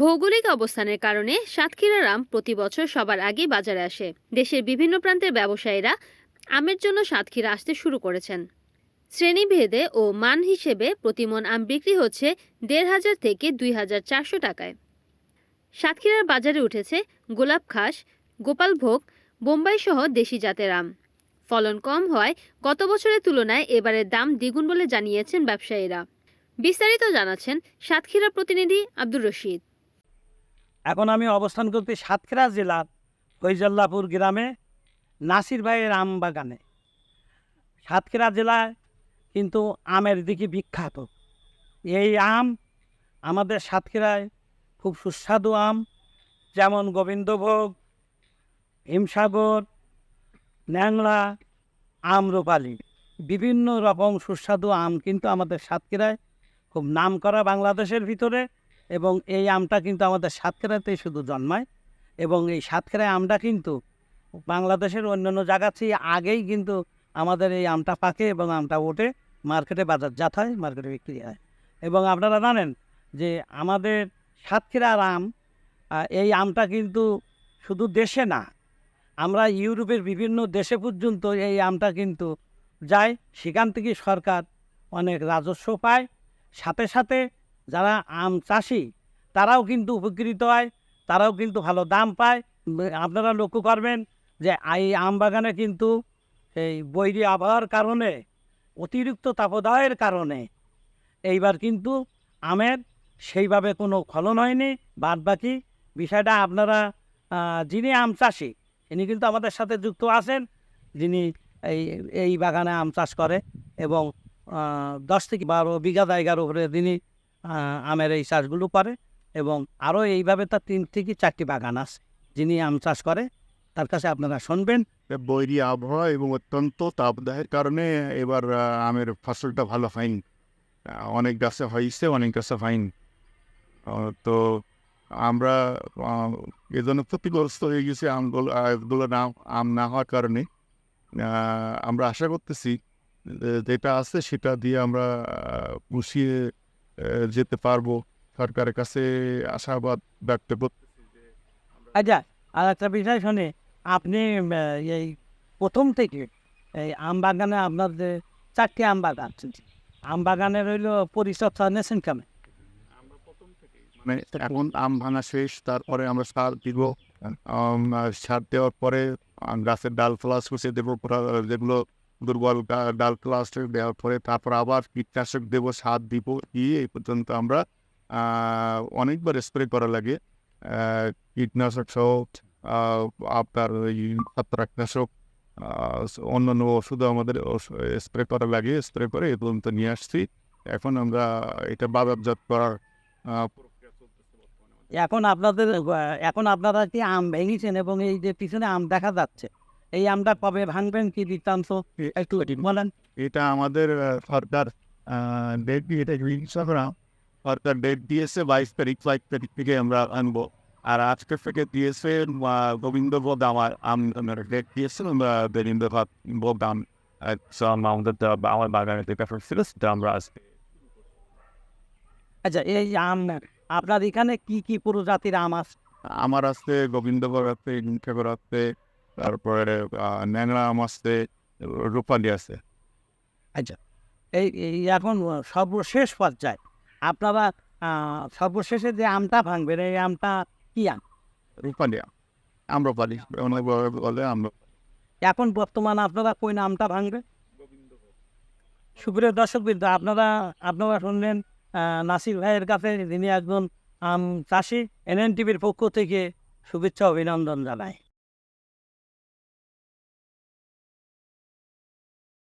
অবস্থানের কারণে সাতক্ষীরার আম প্রতি বছর সবার আগে বাজারে আসে। দেশের বিভিন্ন প্রান্তের ব্যবসায়ীরা আমের জন্য সাতক্ষীরা আসতে শুরু করেছেন। শ্রেণীভেদে ও মান হিসেবে প্রতিমন আম বিক্রি হচ্ছে দেড় হাজার থেকে দুই হাজার চারশো টাকায়। সাতক্ষীরার বাজারে উঠেছে গোলাপ খাস গোপালভোগ বোম্বাই সহ দেশি জাতের আম। ফলন কম হয় গত বছরের তুলনায় এবারের দাম দ্বিগুণ বলে জানিয়েছেন ব্যবসায়ীরা। বিস্তারিত জানাচ্ছেন সাতক্ষীরা প্রতিনিধি আব্দুর রশিদ। এখন আমি অবস্থান করছি সাতক্ষীরা জেলার ফৈজল্লাপুর গ্রামে নাসির ভাইয়ের আম বাগানে। সাতক্ষীরা জেলায় কিন্তু আমের দিকে বিখ্যাত। এই আম আমাদের সাতক্ষীরায় খুব সুস্বাদু আম, যেমন গোবিন্দভোগ, হিমসাগর ন্যাংলা আমরোপালি। বিভিন্ন রকম সুস্বাদু আম কিন্তু আমাদের সাতক্ষীরায় খুব নাম করা বাংলাদেশের ভিতরে। এবং এই আমটা কিন্তু আমাদের সাতক্ষীরাতেই শুধু জন্মায়। এবং এই সাতক্ষীরায় আমটা কিন্তু বাংলাদেশের অন্যান্য জায়গা চেয়ে আগেই কিন্তু আমাদের এই আমটা পাকে এবং আমটা ওঠে, মার্কেটে বাজারজাত হয়, মার্কেটে বিক্রি হয়। এবং আপনারা জানেন যে আমাদের সাতক্ষীরার আম এই আমটা কিন্তু শুধু দেশে না, আমরা ইউরোপের বিভিন্ন দেশে পর্যন্ত এই আমটা কিন্তু যায়। সেখান থেকে সরকার অনেক রাজস্ব পায়। সাথে সাথে যারা আম চাষি, তারাও কিন্তু উপকৃত হয়, তারাও কিন্তু ভালো দাম পায়। আপনারা লক্ষ্য করবেন যে এই আম বাগানে কিন্তু এই বৈরী আবহাওয়ার কারণে, অতিরিক্ত তাপদায়ের কারণে এইবার কিন্তু আমের সেইভাবে কোনো ফলন হয়নি। বাদ বাকি বিষয়টা আপনারা যিনি আম চাষি, ইনি কিন্তু আমাদের সাথে যুক্ত আছেন, যিনি এই এই বাগানে আম চাষ করে এবং দশ থেকে বারো বিঘা জায়গার উপরে তিনি আমের এই চাষগুলো করে এবং আরও এইভাবে তার তিন থেকে চারটি বাগান আছে। যিনি আম চাষ করে, তার কাছে আপনারা শুনবেন। বৈরী আবহাওয়া এবং অত্যন্ত তাপদাহের কারণে এবার আমের ফসলটা ভালো হয়নি। অনেক গাছে হয়েছে, অনেক গাছে হয়নি। তো আমরা এজন্য ক্ষতিগ্রস্ত হয়ে গেছি আমগুলো এগুলো না, আম না হওয়ার কারণে। আমরা আশা করতেছি যেটা আছে সেটা দিয়ে আমরা পুষিয়ে যেতে পারব। সরকারের কাছে আশাবাদ ব্যক্ত করতেছি আচ্ছা আর একটা বিষয় শুনে আপনি এই প্রথম থেকে এই আম বাগানে আপনার যে চারটি আম বাগান আম বাগানে রইল পরিচর্যা নিয়েছেন কেমন? মানে এখন আম ভাঙা শেষ তারপরে আমরা সার দিব সার দেওয়ার পরে গাছের ডাল ফ্লাস কুচে দেবো পুরা- যেগুলো দুর্বল ডাল ফ্লাস দেওয়ার পরে তারপর আবার কীটনাশক দেবো, সার দিব। দিয়ে এই পর্যন্ত আমরা অনেকবার স্প্রে করা লাগে। কীটনাশক সহ আপনার ওই ছত্রাকনাশক অন্যান্য ওষুধ আমাদের স্প্রে করা লাগে, স্প্রে করে এই পর্যন্ত নিয়ে আসছি। এখন আমরা এটা বাজারজাত করার। এখন আপনাদের, এখন আপনারা কি আম ভেঙেছেন এবং এই যে পিছনে আম দেখা যাচ্ছে? এই আমটা কবে ভাঙবেন কি বৃত্তান্ত একটু বলেন। এটা আমাদের সরকার ডেট দিয়ে এটা করা সরকার ডেট দিয়েছে বাইশ তারিখ বাইশ তারিখ থেকে আমরা আনব। আর আজকে থেকে দিয়েছে গোবিন্দভোগ আমার আমার ডেট দিয়েছে গোবিন্দভোগ ভোগ দাম আমাদের আমার বাগানে থেকে ফেরত সেটা আমরা আজকে আচ্ছা এই আম আপনার এখানে কি কি প্রজাতির আম আছে আমার আছে গোবিন্দভোগ আছে ইনকাগর আছে তারপরে ন্যাংরা আম আছে রূপালি আছে। আচ্ছা এই এই এখন সর্বশেষ পর্যায়ে। আপনারা সর্বশেষে যে আমটা ভাঙবেন এই আমটা কি আম? রূপালি আম। আম্রপালি অনেক বলে আমরা এখন বর্তমানে আপনারা কোন আমটা ভাঙবে সুপ্রিয় দর্শক বিন্দু আপনারা আপনারা শুনলেন নাসির ভাইয়ের কাছে যিনি একজন আম চাষি এনএন টিভির পক্ষ থেকে শুভেচ্ছা অভিনন্দন জানায়